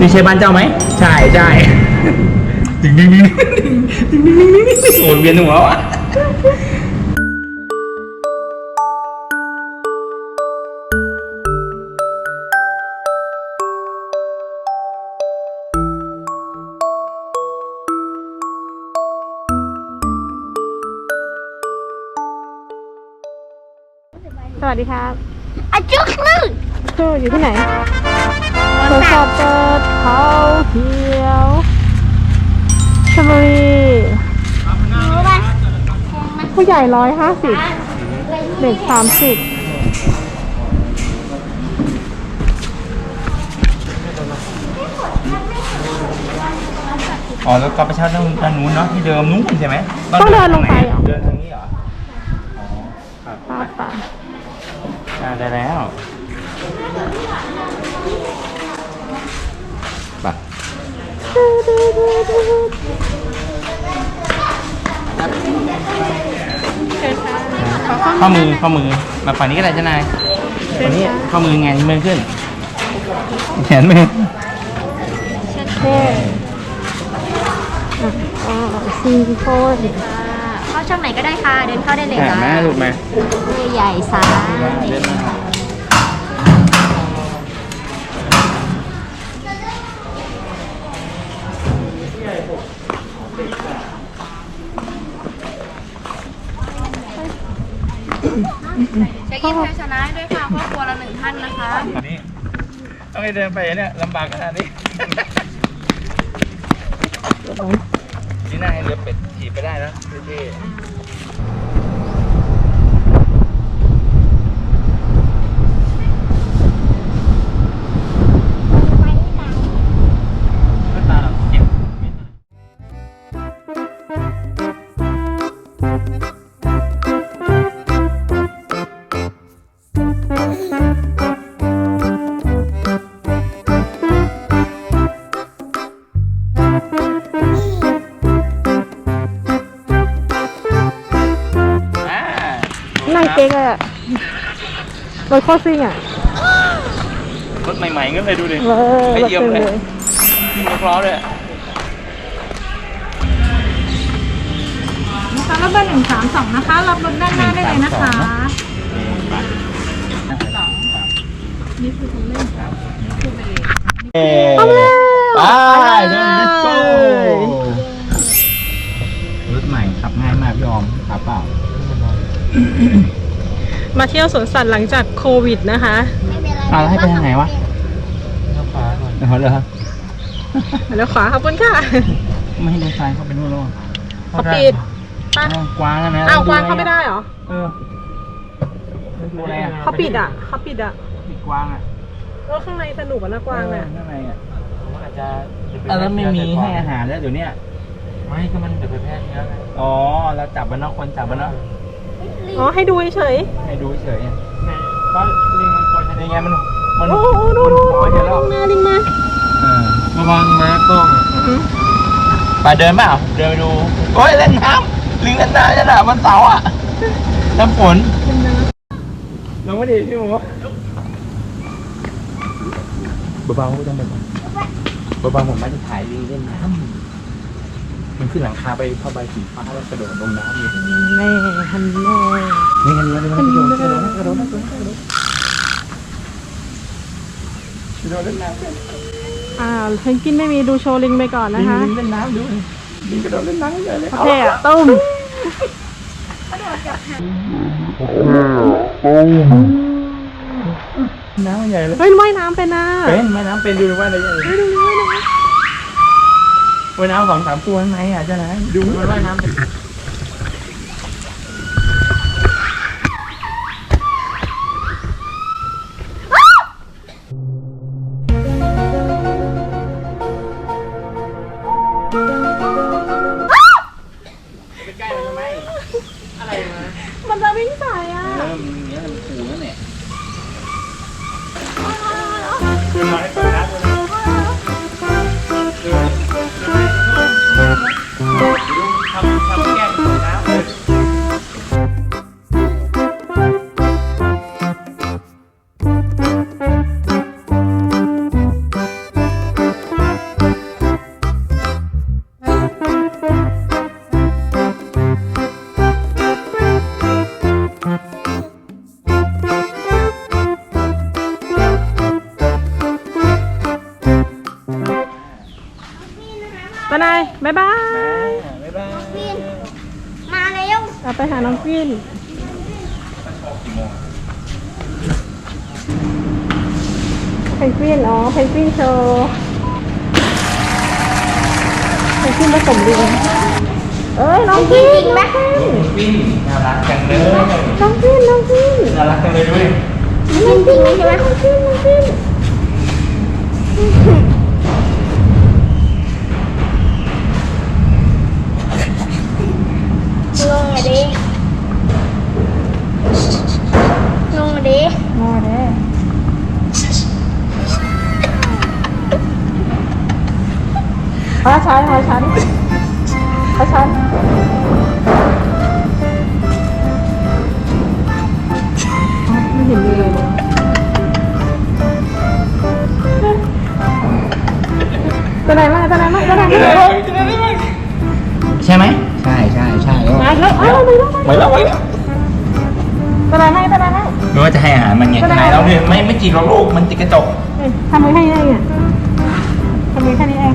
นี่ใช่บ้านเจ้าไหมใช่ใช่ดึงดึงดึงดึงดึงดึงดึงดึงโอ้ยเวียนหัวว่ะสวัสดีครับอาจุกนึง เธออยู่ที่ไหนสวนสัตว์เปิดเขาเขียวชลบุรีรู้ป่ะผู้ใหญ่ร้อยห้าสิบเด็กสามสิบอ๋อแล้วก็ไปเช่าด้านด้านนู้นเนาะที่เดิมนู้นใช่ไหมต้องเดินลงไปเหรอ เดินทางนี้เหรอ อ๋อครับป้าป่าอ่าได้แล้ว ข้อมือข้อมือมาฝั่งนี้ก็ได้เจ้านายฝั่งนี้ข้อมือไงมือขึ้น แขนมือเท่อะอ๋อซีโฟนเข้าช่องไหนก็ได้ค่ะ เดินเข้าได้เลยอ่าค่ะแม่ลูกมามือใหญ่ซ้ายเดินม เช็คอินไทยชนะด้วยค่ะครอบครัวละหนึ่งท่านนะคะนี่ต้องให้เดินไปเนี่ยลำบากขนาดนี้ นี่น่าให้เรือเป็ดขี่ไปได้แล้ว นั่งเก๊กเลยอะรถโคตรซิ่งอะรถใหม่ๆงั้นเลยดูดิเออไม่รถเยี่ยมเต็มเลเลยยที่มือคล้อเลยนะคะรถเบอร์หนึ่งสามสองนะคะ รับรถด้านหน้าได้เลยนะคะเอ้เอาแล้วไปไปเดิน let's go รถใหม่ขับง่ายมากพี่ออมขับเปล่า มาเที่ยวสวนสัตว์หลังจากโควิดนะคะไม่เป็นไรอ่าแล้วให้ไปทางไหนวะเดี๋ยวเหรอแล้วขวาขอบคุณค่ะ ไม่ให้เดินซ้ายเข้าไปนู่นแล้วเขาปิดป่ะอ้าวกวางอะนะอ้าวกวางเข้าไม่ได้เหรอ เออดูอะไรอะเขาปิดอะเขาปิดอะปิดกวางอะก็ข้างในสนุกอะนะกวางอะเข้างในอะอาจจะแล้วไม่มีให้อาหารแล้วเดี๋ยวเนี้ยไม่ก็มันเดี๋ยวไปแพร่เชื้อไงอ๋อเราจับมันเนาะคนจับมันเนาะ อ๋อให้ดูเฉย ให้ดูเฉยๆก็ลิงมันกลัวจะนี่ได้ไงมันมันโอ้โหดูดูมันดูโผล่เฉยแล้วลิงมาลิงมาเออระวังนะกล้องอื้อหือไปเดินเปล่าเดินไปดูโอ้ยเล่นน้ำลิงเล่นน้ำจะหนาบนเสาอะน้ำฝนลงไม่ดีพี่หมูเบาๆต้องเบาๆเบาๆผมไม่ได้ถ่ายลิงเล่นน้ำ มันขึ้นหลังคาไปผ้าใบสีฟ้าแล้วกระโดดลงน้ำอยู่แม่ฮันแม่นี่ไงนี่ไงกระโดดกระโดดกระโดดกระโดดกระโดดกระโดดกระโดดเล่นน้ำกันอ่าเพนกินไม่มีดูโชว์ลิงไปก่อนนะคะลิงเล่นน้ำดูลิงกระโดดเล่นน้ำใหญ่เลยโอเคอะตุ้มน้ำใหญ่เลยเฮ้ยว่ายน้ำเป็นนะเป็นแม่น้ำเป็นดูว่าอะไรอย่า งนี้ว่ายน้ำสองสามตัวข้างในอะเจ้านะดูมันว่ายน้ำเป็นใกล้มันทำไมอะไรมามันจะวิ่งใส่อะเออมันเนี้ยมันขู่นั่นแหละคือน้อย ผสมลิงเอ้ยน้องกวินน้องกวินปิ้งน่ารักจังเลยน้องกวินน้องกวินน่ารักจังเลยด้วยน้องกวินใช่ไหมน้องกวินน้องกวินลงมาดิลงมาดิงอเด้ ขอช้อนขอช้อนขอช้อนอ๋อไม่เห็นมีเลยเลย ตัวไหนมาตัวไหนมาตัวไหนมาใช่ไหมใช่ใช่ใช่มาแล้วเอาไปแล้วไว้แล้วไว้แล้วตัวไหนมาตัวไหนมาไม่ว่าจะให้อาหารมันไงไหนเราเนี่ยไม่ไม่จีบเราลูกมันติดกระจกเอ้ยทำมือแค่นี้เองอะทำมือแค่นี้เอง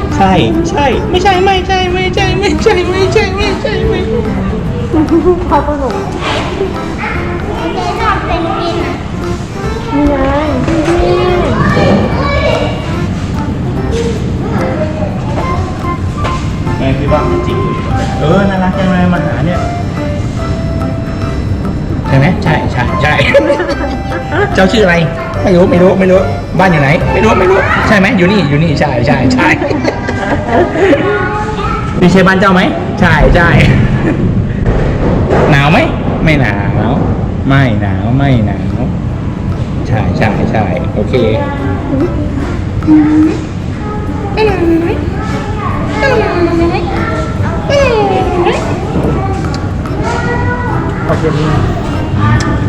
ช่ ใช่ ไม่ใช่ ไม่ใช่ ไม่ใช่ ไม่ใช่ ไม่ใช่ ไม่ใช่ไม่พอผสมเจ๊ชอบเป็นกินอะนี่ไงแม่คิดว่ามันจริงเออ น่ารักจังเลยมาหาเนี่ย ใช่ไหมใช่ใช่ใช่ เจ้าชื่ออะไร ไม่รู้ ไม่รู้ ไม่รู้ บ้านอยู่ไหน ไม่รู้ ไม่รู้ ใช่ไหมอยู่นี่ อยู่นี่ ใช่ใช่ใช่ นี่ใช่บ้านเจ้าไหมใช่ใช่หนาวไหมไม่หนาว ไม่หนาวไม่หนาวใช่ใช่ใช่โอเคพอเย็นนี้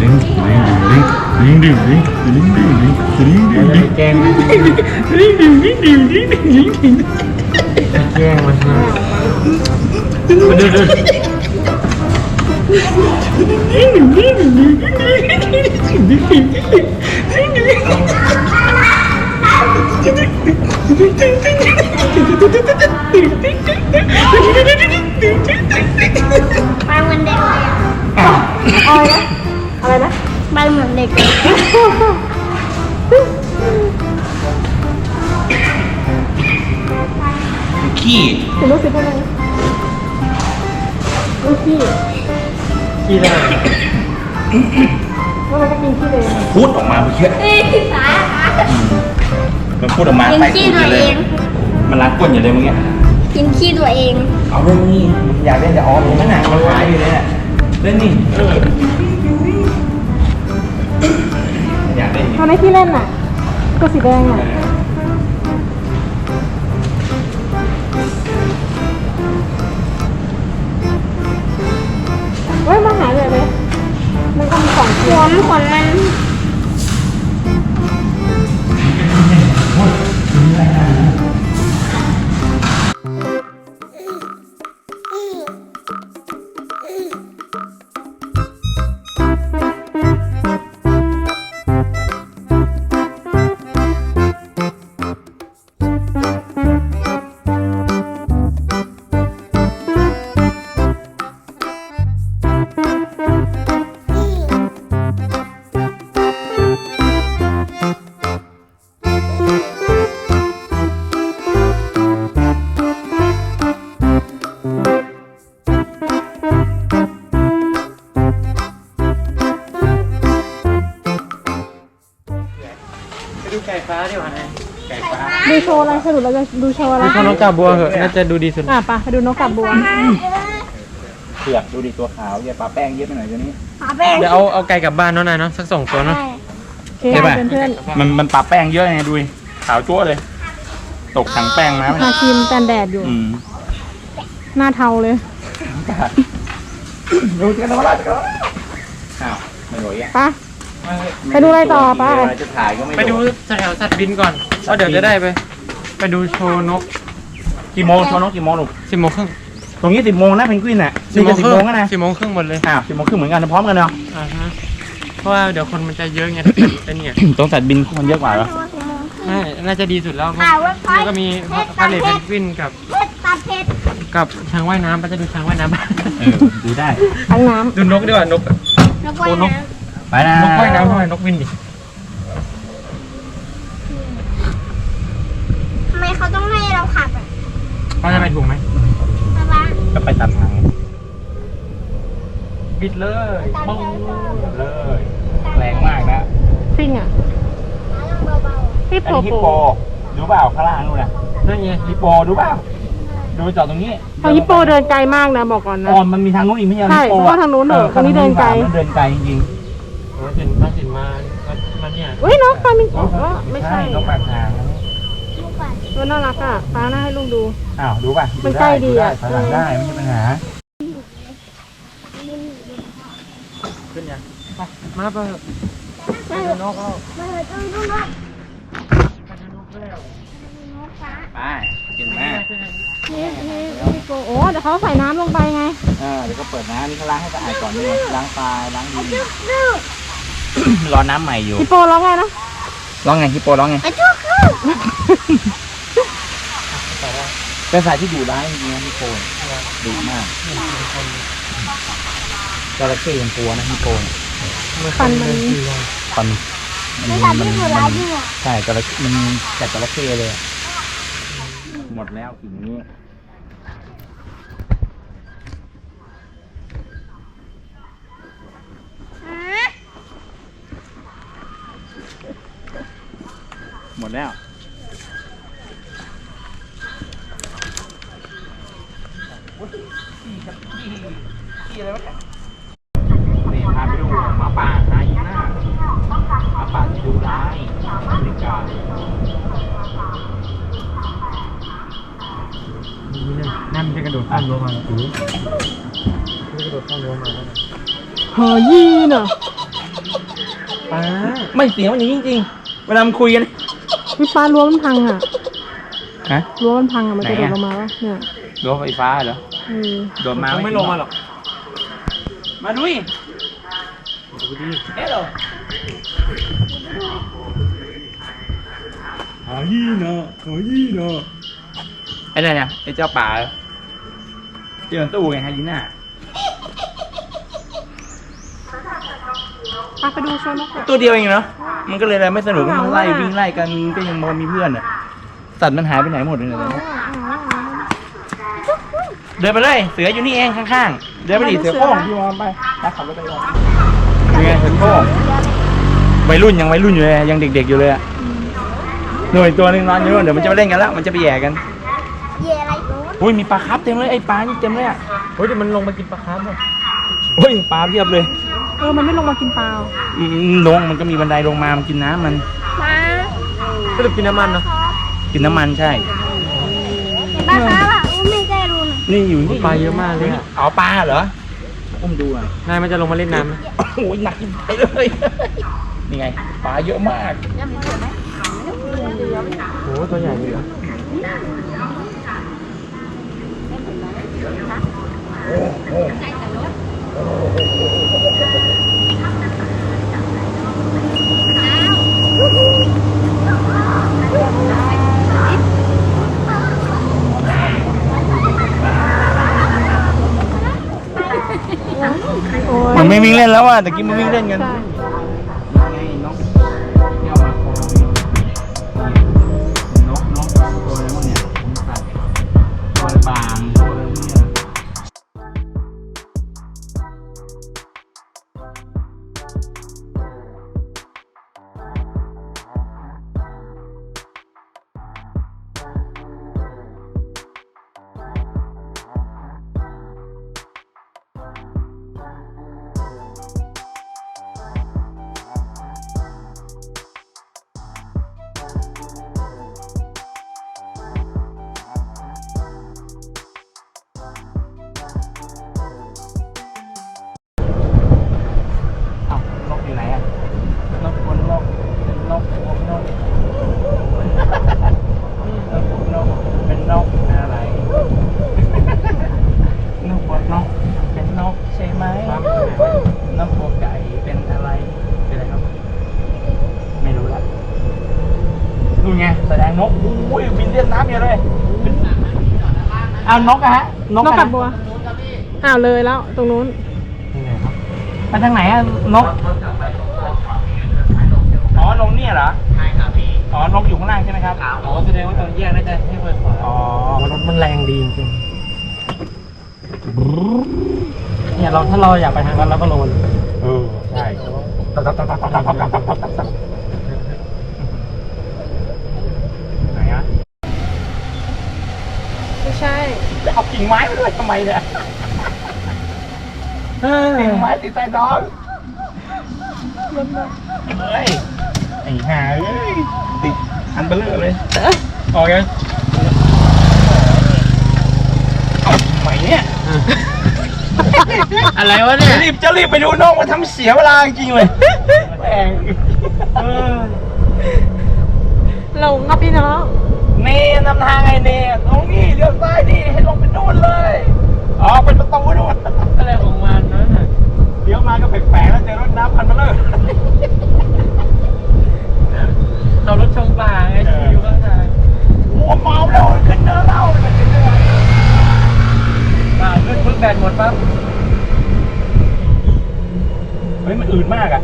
ดึงดึงดึงดึงดึงดึงดึงดึงดึงดึงดึงแกล้งมันดึงดึงดึงดึงดึงดึงดึงดึงแกล้ง มันมามาดูดูไปเหมือนเด็กเลยอะอะไรนะอะไรนะไปเหมือนเด็กเลย ขี้สิลูกสิเท่านั้นลูกพี่ขี้ได้ว่ามันก็กินขี้เลยพูดออกมาเมื่อกี้เอ้ยสามันพูดออกมากินใส่ขี้ตูดตัวเลเอยงมันรักก้นอยู่เลยเมื่อกี้กินขี้ตัวเอง เอาเล่นนี่อยากเล่นแต่ออมมันหนักมันหายอยู่เลยเนี่ยเล่นนี่เอออยากเล่นตอนนี้ที่เล่นน่ะตัวสีแดงอะ หัวมันขนมันโอ้ยมีอะไรกัน รสรุปเราจะดูโชว์อะไรดูนกกาบัวเหอะน่าจะดูดีสุดอะไปไปดูนกกลับบัวเผือกดูดิตัวขาวอย่าปลาแป้งเยอะไปหน่อยตัวนี้เดี๋ยวเอาเอาไก่กลับบ้านเนาะนายเนาะสักสองตัวเนาะโอเคใช่ปะเพื่อนมันมันปลาแป้งเยอะไงดูดิขาวจั่วเลย ตกถังแป้งมาๆทาครีมกันแดดอยู่ อืมหน้าเทาเลย ดูกันนะว่าเราจะก็อ้าวไม่ไหวอะไป ไปดูอะไรต่อไปเวลาจะถ่ายก็ไม่ไปดูแถวสัตว์บินก่อนแล้วเดี๋ยวจะได้ไป ไปดูโชว์นกกี่โมงชวนน้องกี่โมงลูกสิบโมงครึ่งตรงนี้สิบโมงนะเพนกวินอะนี่จะสิบโมงแล้วนะสิบโมงครึ่งหมดเลยอ้าวสิบโมงครึ่งเหมือนกันนะพร้อมกันเนาะอ่าฮะเพราะว่าเดี๋ยวคนมันจะเยอะไงไอ้เนี่ยตรงสัตว์บินคนเยอะกว่าเหรอน่าน่าจะดีสุดแล้วเพราะถ่ายไว้ไว้แล้วก็มีพาเลทเพนกวินกับเพชรตาเพชรกับช้างว่ายน้ำไปจะดูช้างว่ายน้ำเออดูได้ทั้งน้ดูนกดีกว่านกนกว่ายโอ้นกน้ไปนะนกว่ายน้ำทำไมนกวินดิำทำไมเขาต้องให้ เราขับอะเขาจะไปถูกไหมป๊าป๊าก็ไปตามทางไงบิดเลยตามบ้องเดินก่อนเลย แรงมากนะำซิ่งอะน้ำเบาพี่อันโปนี้ฮิปโปโปดูเปล่าข้างล่างนู่นนะนั่นไงฮิปโปดูเปล่าดูจอดตรงนี้เอาฮิปโปเดินไกลมากนะบอกก่อนนะ อ๋อมันมีทางนู้นอีกไม่ใช่เหรอใช่ฮิปโปเพราะว่าทางนู้นเหรอตรงนี้เดินไกล มันเดินไกลจริงโอ้สินมาสินมามาเนี่ยเฮ้ยนกฟลามิงโกๆเออไม่ใช่นกปากทางนะๆลูกก่อน ตัวน่ารักอะฟ้าหน้าให้ลุงดู อ้าวดูป่ะมันใกล้ดีอะถอยหลังได้ไม่ใช่ปัญหา ขึ้นยังไปมาไปเถอะไปดูนกเอามาเลยต้องดูนกไปดูนกแล้วนกฟ้าไปกินแม่นี่นี่พี่โปโอ้เดี๋ยวเขาใส่น้ำลงไปไงเออเดี๋ยวก็เปิดน้ำนี่เขาล้างให้สะอาดก่อนนี่ล้างปลาล้างดินจุ๊กจุ๊กรอน้ำใหม่อยู่พี่โปร้องไงนะร้องไงฮิปโปร้องไง ไอ้จุ๊กจุ๊กเป็นสายที่ดุร้ายจริงๆนะฮิปโปดุมากจระเข้ยังกลัวนะฮิปโปเนี่ยฟันมัน ฟันไม่ทำที่หัวร้ายจริงอะใช่จระเข้มันกัดจระเข้เลยอะหมดแล้วสิ่งนี้ หมดแล้ว นี่พาไปดูหมาป่าหายีน่าหมาป่าที่ดูร้ายอเมริกานั่นจะกระโดดข้ามรั้วมาแล้วถือจะกระโดดข้ามรั้วมาแล้วหอยีน่ะป้าไม่เสียงมันอย่างนี้จริงๆเวลามันคุยกันพี่ฟ้ารั้วมันพังอะฮะรั้วมันพังอะมันจะไหนโดอะดลงมาวะเนี่ยรั้วไฟฟ้าเหรอเออ โดนมาเขาไม่ลงมาหรอก มาดุยดูดิเฮ้ยเหรอหายีน่าหายีน่าไอ้เนี่ยเนี่ยไอ้เจ้าป่าเจอตู้ไงฮายีน่าไปไปดูโซนนกก่อนตัวเดียวเองเนาะ มันก็เลยอะไรไม่สนุกเหงามันไล่อะวิ่งไล่กันก็ยังมองมีเพื่อนอะ สัตว์มันหายไปไหนหมดเลยเนี่ยตอนนี้ เดินไปเลย เสืออยู่นี่เองข้างๆ เดินไปดิเสือโค้งพี่วอมไปไปขับรถไปก่อนนี่ไงเสือโค้งวัยรุ่นยังวัยรุ่นอยู่เลยยังเด็ก ๆอยู่เลยอะหน่วยตัวหนึงนอนอยู่นู่นเดี๋ยวมันจะมาเล่นกันแล้วมันจะไปแย่กันเย่อะไรโน้นอุ้ยมีปลาครับเต็มเลยไอ้ปลานี่เต็มเลยอะเฮ้ยเดี๋ยวมันลงมากินปลาคาร์ฟเลยโอ้ยปลาเพียบเลยเออ มันไม่ลงมากินปลาอืมลงมันก็มีบันไดลงมามันกินน้ำมัน มาสรุปกินน้ำมันเนาะกินน้ำมันใช่ปลาฟ้าอะอุ้มไม่ได้รู้นะ นี่อยู่นี่ปลาเยอะมากเลยอะอ๋อปลาเหรออุ้มดูอะนายมันจะลงมาเล่นน้ำไหมโอ้ยหนักไปเลยนี่ไงปลาเยอะมากโอ้ตัวใหญ่เลยเหรอโอ้ย มันไม่วิ่ง เล่นแล้วอะแต่กี้มันวิ่งเล่นกัน เอานกอะฮะนกนกอะกับบัวอ้าวเลยแล้วตรงนู้นนี่ไงครับไปทางไหนอะนกอ๋อนกเนี่ยเหรอใช่ครับพี่อ๋อนกอยู่ข้างล่างใช่ไหมครับอ๋อแสดงว่าตอนแยกน่าจะให้เปิดขวาอ๋อรถมันแรงดีจริงเนี่ยเราถ้าเราอยากไปทางนั้นเราก็ลงมันเออใช่ไหนอะ ไม่ใช่ จะ เอากิ่งไม้มาด้วยทำไมเนี่ยกิ่งไม้ติดใต้ท้องเฮ้ยไอ้ห่าเอ้ยติดอันเบลเลอร์เลยออกยังเอาทำไมเนี่ยอะไรวะเนี่ยจะรีบจะรีบไปดูน้องมาทำเสียเวลาจริงๆเลยแม่งเออหลงครับพี่น้อง เน่นำทางไงเน่ตรงนี้เลี้ยวซ้ายนี่ให้ลงไปนู่นเลยอ๋อเป็นประตูนู่น อะไรของมันนั่นน่ะ เลี้ยวมาก็แปลกๆแล้วเจอรถน้ำพันเบลเลอร์ เรารถชมป่าไงขี่อยู่ข้างทาง โอ้เมาแล้วขึ้นเนินแล้วขึ้นเนิน ป่าขึ้นพึ่งแบตหมดปั๊บ เฮ้ยมันอืดมากอะ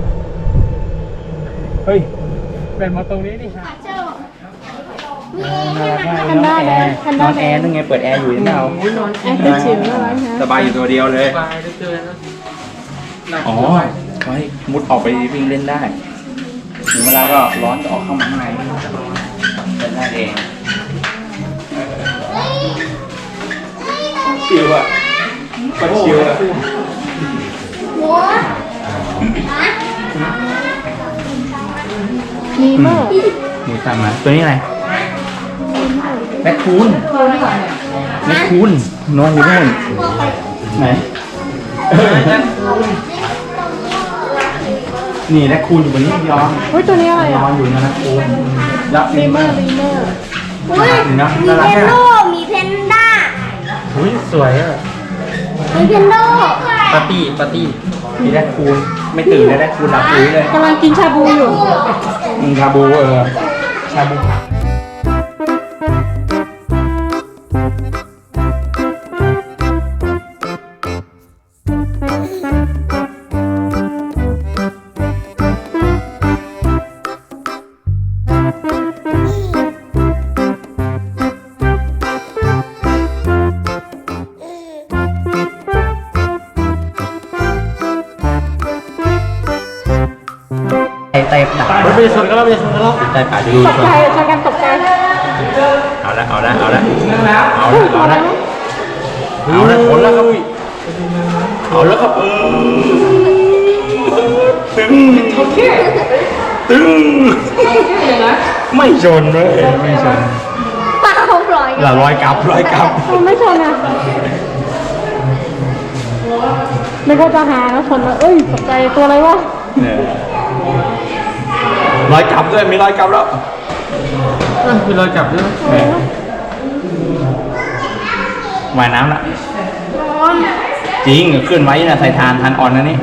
เฮ้ย แบตหมดตรงนี้นี่ฮะแพนด้าแดงแพนนด้าอนแดแอร์งนึงไงเปิดแอร์อยู่ที่เนาแอร์คือจิ๋วน่ารักนะสบายอยู่ตัวเดียวเลย สบายเหลือเกินนะอ๋อไว้มุดออกไปวิ่งเล่นได้ ถึงเวลาก็ร้อนก็ออกเข้ามาข้างในเล่นได้เองชิวอะก็ชิวอะ มีเมอร์หมูสับมาตัวนี้อะไรแรคคูนแรคคูนนอนอยู่นู่นไหนเออนี่แรคคูนอยู่บนนี้ยอมเฮ้ยตัวนี้อะไรนอะอนอยู่นะแรคคูนแล้วลีเมอร์ลีเมอร์อุ้ยนะมีน่ารักเพนอะโดมีเพนด้าอุ้ยสวยอะมีเพนโดปาร์ตี้ปาร์ตี้มีแรคคูน ไม่ตื่นเลยแรคคูนหลับปุ๋ยเลยกำลังกินชาบูอยู่อืมชาบูเออชาบูไชนกันแล้วใต้ป่าดูตกใจชนกันตกใจเอาละเอาละเอาละเอาละเอาละเอาละผลแล้วครับเอาแล้วครับตึงตึงไม่ชนเลยไม่ชนปลาเขาปล่อยละร้อยกลับร้อยกลับมันไม่ชนอะไม่ก็จะหาแล้วชนแล้วเอ้ยตกใจตัวอะไรวะเนี่ย ร้อยกลับด้วยมีร้อยกลับแล้วคือเราจับด้วยว่ายน้ำละจริงขึ้นไว้นะใส่ทานทานอ่อนนะนี่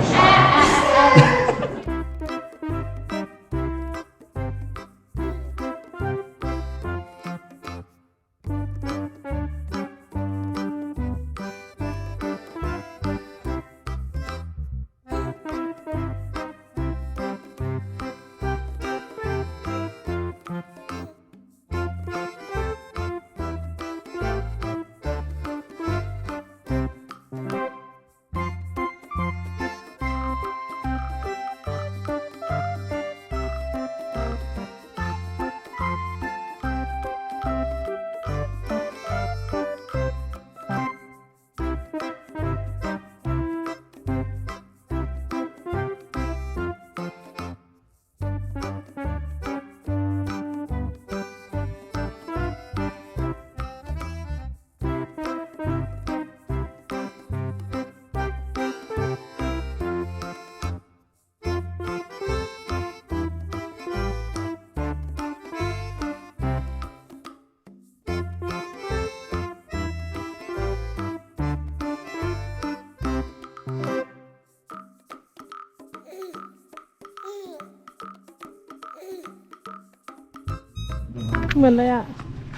เหมือนเลยอะ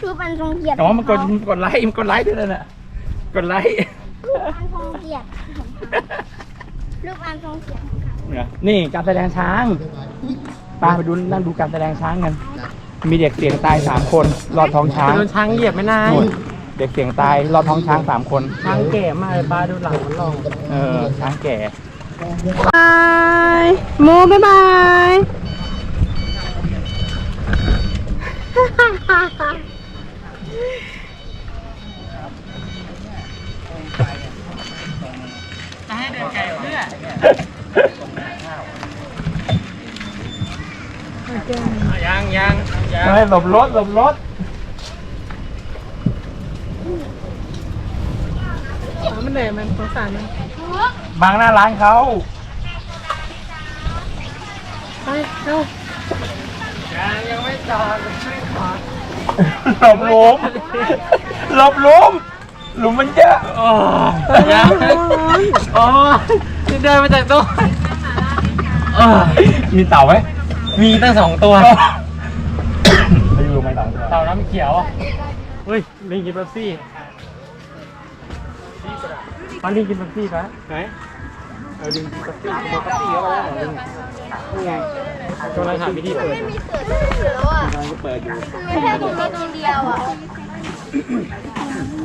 รูปอันทรงเกียรติแต่ว่ามันกดกดไลค์มันกดไลค์ด้วยนะเนี่ยกดไลค์รูปอันทรงเกียรติรูปอันทรงเกียรติเนี่ยนี่การแสดงช้างปาไปดูนั่งดูการแสดงช้างกัน มีเด็กเสียงตายสามคนรอดท้องช้างโดนช้างเหยียบไม่นายนู่นเด็กเสียงตายรอดท้องช้างสามคน ช้างแก่มากเลยป้าดูหลังมันลองเออช้างแก่บายโมบายบาย จะให้เดินไกลเพื่อยังยังยังไม่หลบรถหลบรถมันเหนื่อยมันสงสารมันบางหน้าร้านเขาไปเข้า ยังยังไม่จอดไม่จอดหลบหลุมหลบหลุมหลุมมันเยอะโอ้ยังโอ้ที่เดินมาจากตัวเออมีเต่าไหมมีตั้งสองตัวไปดูไหมเต่าเต่าน้ำเขียวอะเฮ้ยลิงกินเป๊ปซี่มันลิงกินเป๊ปซี่ปะไหน เออลิงกินเป๊ปซี่กินเป๊ปซี่ก็ได้เหรอลิงนี่ไงกำลังหาวิธีเปิดไม่มีเสือด้วยเสือแล้วอะกำลังเปิดอยู่ไม่ใช่ตรงนี้ตรงเดียวอะ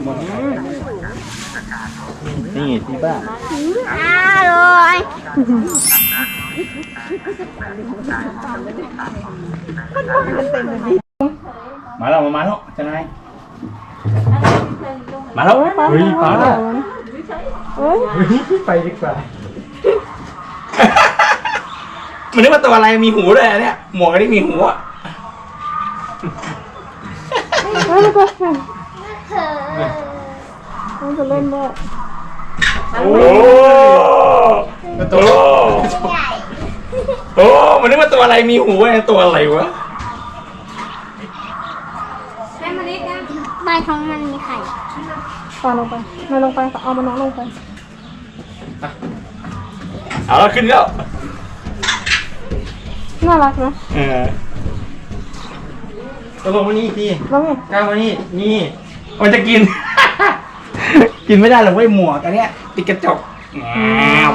หมดนี่ที่บ้านอร่อยมาแล้วมาแล้วจะนายมาแล้วเฮ้ยป้าเอ้ยเฮ้ยไปดีกว่า มันนึกว่าตัวอะไรมีหูด้วยอะเนี่ย หมวกก็ได้มีหูอะเอ้ยแล้วก็เธอมันจะเล่นด้วยโอ้ตัวโอ้มันนึกว่าตัวอะไรมีหูอะตัวอะไรวะใต้ท้องมันมีไข่ปาลงไปไม่ลงไป เอามันน้องลงไป เอาแล้วขึ้นแล้ว น่ารักนะเออตกลงมานี่สิแล้วไงก้าวมานี่ นี่ มันจะกิน กินไม่ได้หรอกเว้ยหมวกอันเนี้ยติดกระจกแอบ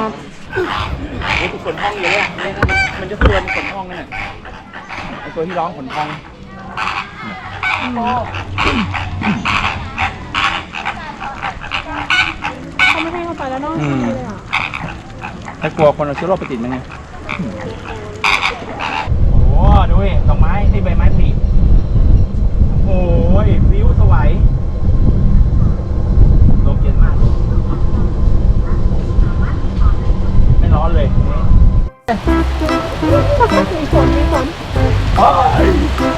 นี่คือขนทองอยู่เลยอะเนี่ยมันจะตัวขนทองนั่นแหละไอตัวที่ร้องขนทอง เขาไม่ให้เข้าไปแล้วเนาะอืม ถ้ากลัวคนเอาเชื้อโรคไปติดมันไงโอ้ดูดิดอกไม้ที่ใบไม้ผลิโอ้ยวิวสวยลมเย็นมาก ไม่ร้อนเลยมีฝนมีฝนโอ้ยหน